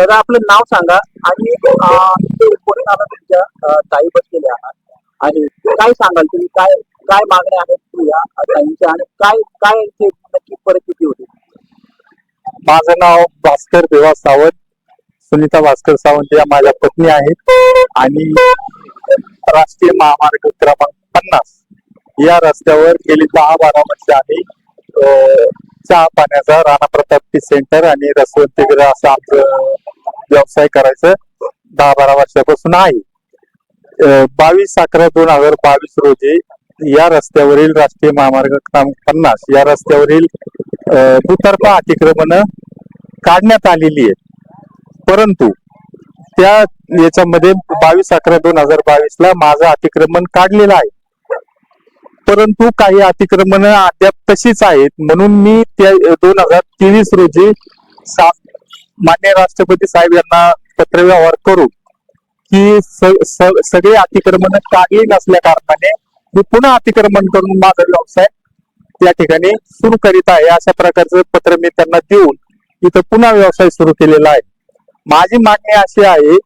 दादा आपलं नाव सांगा. आणि कोणी आता तुमच्या ताई बसलेले आहात? आणि काय सांगाल तुम्ही? काय काय मागण्या आहेत या ताईंच्या? आणि काय काय ते नक्की परिस्थिती होती? माझं नाव भास्कर देवा सावंत. सुनीता भास्कर सावंत या माझ्या पत्नी आहेत. आणि राष्ट्रीय महामार्ग क्रमांक पन्नास. या रस्त्यावर गेली दहा बारा वर्ष आम्ही चहा पाण्याचा राणा प्रताप टी सेंटर आणि रसवंतीगृह असं आमचं व्यवसाय करायचं दहा बारा वर्षापासून आहे. बावीस अकरा दोन हजार बावीस रोजी या रस्त्यावरील राष्ट्रीय महामार्ग क्रमांक पन्नास या रस्त्यावरील दुतर्फा अतिक्रमण काढण्यात आलेली आहे परंतु त्या याच्यामध्ये बावीस अकरा दोन हजार बावीस ला माझं अतिक्रमण काढलेलं आहे. परंतु काही अतिक्रमण अद्याप तशीच आहेत. म्हणून मी त्या दोन हजार तेवीस रोजी सात मान्य राष्ट्रपती साहेब यांना पत्रव्यवहार करू की सगळे अतिक्रमण काढली नसल्या कारणाने मी पुन्हा अतिक्रमण करून माझा व्यवसाय त्या ठिकाणी सुरू करीत आहे. अशा प्रकारचं पत्र मी त्यांना देऊन इथं पुन्हा व्यवसाय सुरू केलेला आहे. माझी मागणी अशी आहे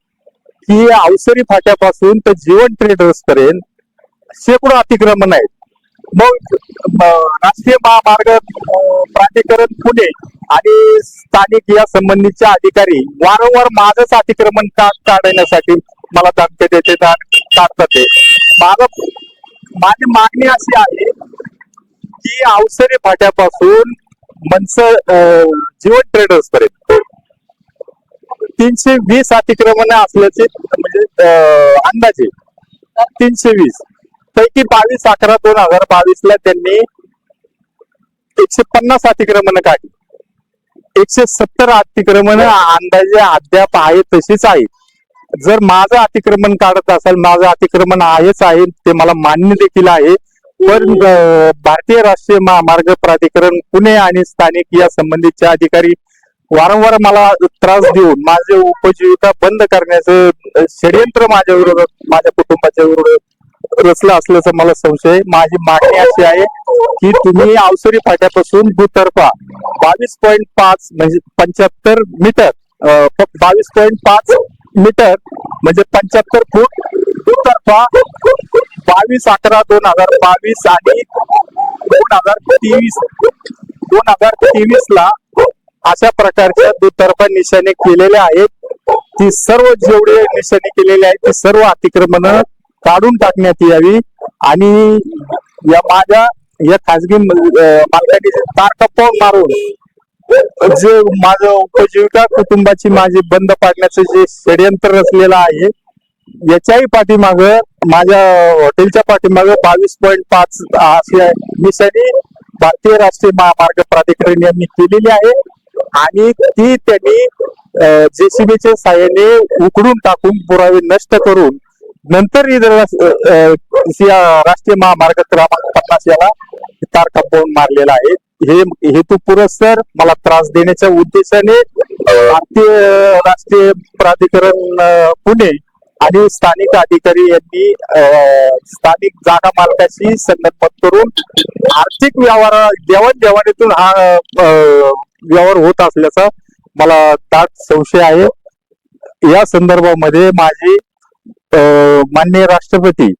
की अवसरी फाट्यापासून तर जीवन ट्रेडर्स पर्यंत शेकडो अतिक्रमण आहेत. मग राष्ट्रीय महामार्ग प्राधिकरण पुणे आणि स्थानिक या संबंधीचे अधिकारी वारंवार माझंच अतिक्रमण काढण्यासाठी मला धमके देते काढतात ते. माझं माझी मागणी अशी आहे की अवसरी फाट्यापासून मनस जीवन ट्रेडर्स पर्यंत. तीनशे वीस अतिक्रमण असल्याचे म्हणजे अं, अंदाजे तीनशे वीस. पैकी बावीस अकरा दोन हजार बावीस ला त्यांनी एकशे पन्नास अतिक्रमण काढली. एकशे सत्तर अतिक्रमण अंदाजे अद्याप आहे तशीच आहेत जर माझं अतिक्रमण काढत असाल माझं अतिक्रमण आहेच आहे ते मला मान्य देखील आहे. पण भारतीय राष्ट्रीय महामार्ग प्राधिकरण पुणे आणि स्थानिक या संबंधीचे अधिकारी वारंवार मला त्रास देऊन माझे उपजीविका बंद करण्याचं षड्यंत्र षडयंत्र माझ्या विरोधात माझ्या कुटुंबाच्या विरोधात रचलं असल्याचा मला संशय. माझी मागणी अशी आहे की तुम्ही अवसरी फाट्यापासून दुतर्फा बावीस पॉईंट पाच म्हणजे पंच्याहत्तर मीटर बावीस पॉईंट पाच मीटर म्हणजे पंच्याहत्तर फूट दुतर्फा बावीस अकरा दोन हजार बावीस आणि दोन हजार तेवीस दोन हजार तेवीस ला अशा प्रकारच्या दुतर्फा निशाणे केलेल्या आहेत. ती सर्व जेवढे निशाणे केलेले आहेत ते सर्व अतिक्रमण काढून टाकण्यात यावी आणि या माझ्या या खाजगी मालकाची तार मारून जे माझं उपजीविका कुटुंबाची माझी बंद पाडण्याचं जे षडयंत्र रचलेलं आहे याच्याही पाठीमाग माझ्या हॉटेलच्या पाठीमाग बावीस पॉईंट पाच अशी आहे. भारतीय राष्ट्रीय महामार्ग प्राधिकरण यांनी केलेली आहे आणि ती त्यांनी जेसीबीच्या साह्याने उकडून टाकून पुरावे नष्ट करून नंतर ही या राष्ट्रीय महामार्ग क्रमांक पन्नास याला तार कंपाऊंड मारलेला आहे. हे हेतू पुरस्सर मला त्रास देण्याच्या उद्देशाने भारतीय राष्ट्रीय प्राधिकरण पुणे आणि स्थानिक अधिकारी यांनी स्थानिक जागा मालकाशी संगनमत करून आर्थिक व्यवहार देवाणघेवाणीतून हा व्यवहार होत असल्याचा मला दाट संशय आहे. या संदर्भामध्ये माझी माननीय राष्ट्रपती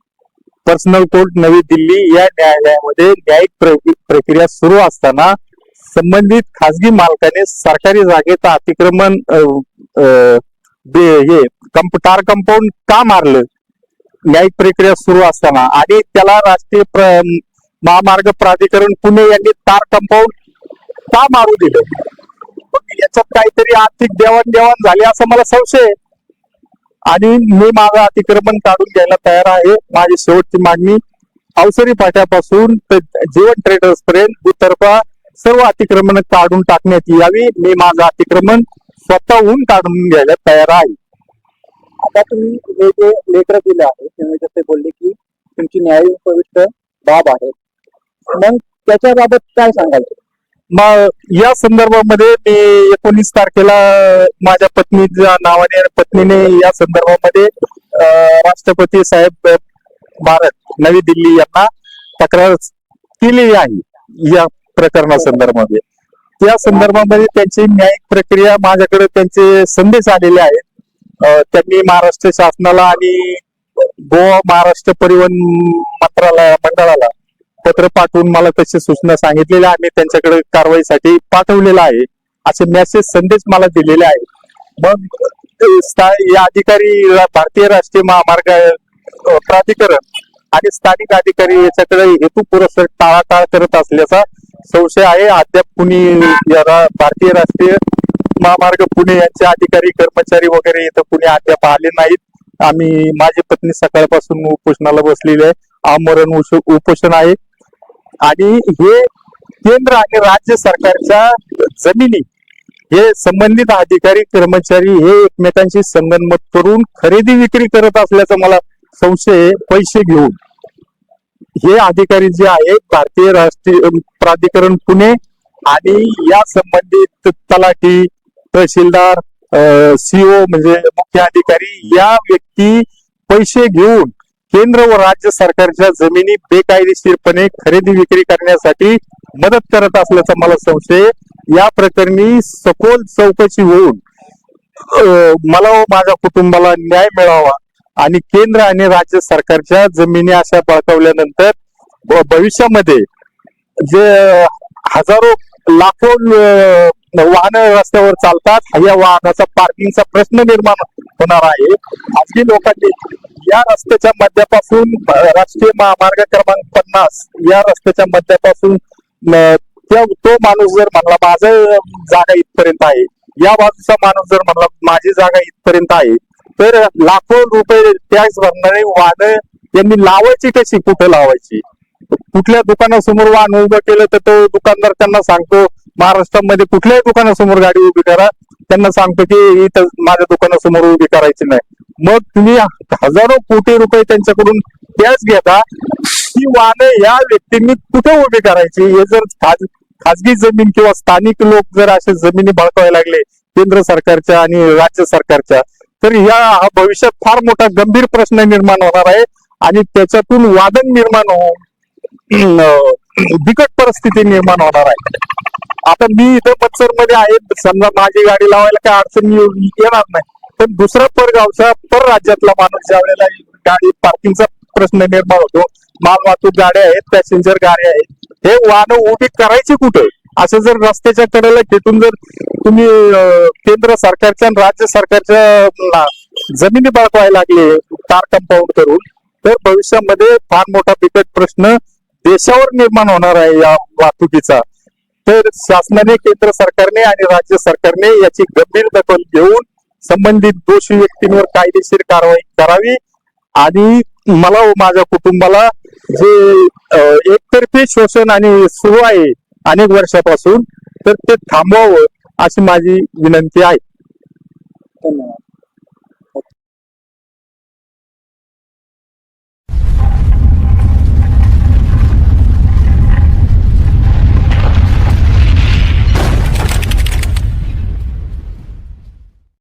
पर्सनल कोर्ट नवी दिल्ली या न्यायालयामध्ये न्यायिक प्र- प्रक्रिया सुरू असताना संबंधित खासगी मालकाने सरकारी जागेचा अतिक्रमण हे कंप तार कंपाऊंड का मारलं न्यायिक प्रक्रिया सुरू असताना आणि त्याला राष्ट्रीय प्र- महामार्ग प्राधिकरण पुणे यांनी तार कंपाऊंड का मारू दिलं मग याच्यात काहीतरी आर्थिक देवाणघेवाण झाली असं मला संशय आहे. आणि मी माझं अतिक्रमण काढून घ्यायला तयार आहे. माझी शेवटची मागणी अवसरी पाट्यापासून ते जीवन ट्रेडर्स पर्यंत दुतर्फा सर्व अतिक्रमण काढून टाकण्यात यावी. मी माझं अतिक्रमण स्वतःहून काढून घ्यायला तयार आहे. आता तुम्ही हे जे लेटर दिलं आहे तुम्ही जसे बोलले की तुमची न्यायपविष्ट बाब आहे. मग त्याच्याबाबत काय सांगायचं मग या संदर्भामध्ये मी एकोणीस तारखेला माझ्या पत्नीच्या नावाने पत्नीने या संदर्भामध्ये राष्ट्रपती साहेब भारत नवी दिल्ली यांना तक्रार केली आहे या प्रकरणा संदर्भामध्ये. त्या संदर्भामध्ये त्यांची न्यायिक प्रक्रिया माझ्याकडे त्यांचे संदेश आलेले आहेत. त्यांनी महाराष्ट्र शासनाला आणि गोवा महाराष्ट्र परिवहन मंत्रालय मंडळाला पत्र पाठवून मला तशी सूचना सांगितलेल्या आणि त्यांच्याकडे कारवाईसाठी पाठवलेला आहे. असे मेसेज संदेश मला दिलेले आहे मग या अधिकारी भारतीय राष्ट्रीय महामार्ग प्राधिकरण आणि स्थानिक अधिकारी याच्याकडे हेतू पुरस्कार टाळाटाळ करत असल्याचा संशय आहे. अद्याप कुणी या रा- भारतीय राष्ट्रीय महामार्ग पुणे यांचे अधिकारी कर्मचारी वगैरे इथं पुणे अद्याप आले नाहीत. आम्ही माझी पत्नी सकाळपासून उपोषणाला बसलेली आहे. आमरण उपोषण आहे. आणि हे केंद्र आणि राज्य सरकारच्या जमिनी हे संबंधित अधिकारी कर्मचारी हे एकमेकांशी संगनमत करून खरेदी विक्री करत असल्याचा मला संशय पैसे घेऊन. हे अधिकारी जे आहेत भारतीय राष्ट्रीय प्राधिकरण पुणे आणि या संबंधित तलाठी तहसीलदार सीओ म्हणजे मुख्य अधिकारी या व्यक्ती पैसे घेऊन केंद्र व राज्य सरकारच्या जमिनी बेकायदेशीरपणे खरेदी विक्री करण्यासाठी मदत करत असल्याचा मला संशय या प्रकरणी सखोल चौकशी होऊन मला व माझ्या कुटुंबाला न्याय मिळावा आणि केंद्र आणि राज्य सरकारच्या जमिनी अशा बळकावल्यानंतर भविष्यामध्ये जे हजारो लाखो वाहन रस्त्यावर चालतात. या वाहनाचा पार्किंगचा प्रश्न निर्माण होणार आहे. खासगी लोकांनी या रस्त्याच्या मध्यापासून राष्ट्रीय महामार्ग क्रमांक पन्नास या रस्त्याच्या मध्यापासून त्या तो माणूस जर म्हणला माझं जागा इथपर्यंत आहे या बाजूचा माणूस जर म्हणला माझी जागा इथपर्यंत आहे तर लाखो रुपये टॅक्स भरणारे वाहन यांनी लावायची कशी? कुठे लावायची? कुठल्या दुकानासमोर वाहन उभं केलं तर तो दुकानदार त्यांना सांगतो महाराष्ट्रामध्ये कुठल्याही दुकानासमोर गाडी उभी करा. त्यांना सांगतो की इथं माझ्या दुकानासमोर उभी करायची नाही. मग तुम्ही हजारो कोटी रुपये त्यांच्याकडून टॅक्स घेता. ही वाहनं या व्यक्तींनी कुठे उभी करायची? हे जर खाज- खाजगी जमीन किंवा स्थानिक लोक जर असे जमिनी बळकावायला लागले केंद्र सरकारच्या आणि राज्य सरकारच्या तर या हा भविष्यात फार मोठा गंभीर प्रश्न निर्माण होणार आहे आणि त्याच्यातून वादन निर्माण होऊन बिकट परिस्थिती निर्माण होणार आहे. आता मी इथं मत्सरमध्ये आहे. समजा माझी गाडी लावायला काय अडचण येणार नाही. पण दुसरा परगावचा पर राज्यातला माणूस ज्या वेळेला गाडी पार्किंगचा प्रश्न निर्माण होतो माल वाहतूक गाड्या आहेत पॅसेंजर गाड्या आहेत हे वाहनं उभी करायची कुठे? असं जर रस्त्याच्या कडेला खेटून जर तुम्ही केंद्र सरकारच्या आणि राज्य सरकारच्या जमिनी बळकवायला लागले कार कंपाऊंड करून तर भविष्यामध्ये फार मोठा बिकट प्रश्न देशावर निर्माण होणार आहे या वाहतुकीचा. तर शासनाने केंद्र सरकारने आणि राज्य सरकारने याची गंभीर दखल घेऊन संबंधित दोषी व्यक्तींवर कायदेशीर कारवाई करावी. आणि मला व माझ्या कुटुंबाला जे एकतर्फी शोषण आणि सुरू आहे अनेक वर्षापासून तर ते थांबवावं अशी माझी विनंती आहे.